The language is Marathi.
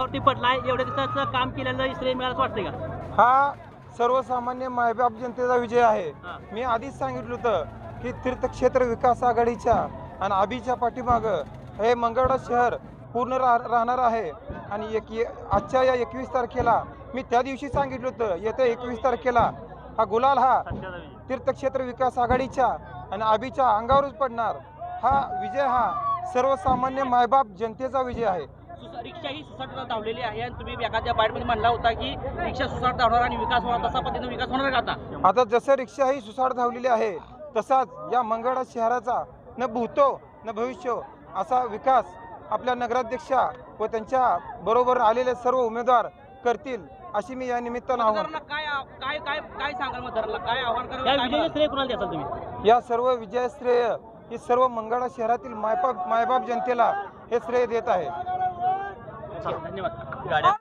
वरती पडलाय एवढ्या दिवसाचं काम केलेलं श्रेय मिळालं वाटतंय का? हा सर्वसामान्य मायबाप जनतेचा विजय आहे. हा. मी आधीच सांगितलं होतं की तीर्थक्षेत्र विकास आघाडीच्या आणि आबीच्या पाठीमागं हे मंगळवेढा शहर पूर्ण राहणार आहे. आणि एक ये- आजच्या या एकवीस तारखेला मी त्या दिवशी सांगितलं होतं येत्या एकवीस तारखेला हा गुलाल हा तीर्थक्षेत्र विकास आघाडीच्या आणि आबीच्या अंगावरच पडणार. हा विजय हा सर्वसामान्य मायबाप जनतेचा विजय आहे. रिक्षा ही सुसाट धावलेली आहे आणि तुम्ही एखाद्या बाईटमध्ये म्हणला होता की रिक्षा सुसाट धावणार आणि विकास होणार तसा पद्धतीने विकास होणार का आता? आता जसं रिक्षा ही सुसाट धावलेली आहे तसाच या मंगळा शहराचा न भूतो न भविष्य असा विकास आपल्या नगराध्यक्षा व त्यांच्या बरोबर आलेले सर्व उमेदवार करतील अशी मी या निमित्तानं आव्हान मतदारांना काय काय काय काय सांगाल मतदारांना? काय आव्हान कराल? श्रेय कुणाला द्याल तुम्ही? या सर्व विजय श्रेय ही सर्व मंगळा शहरातील मायबाप मायबाप जनतेला हे श्रेय देत आहे. धन्यवाद गाड्या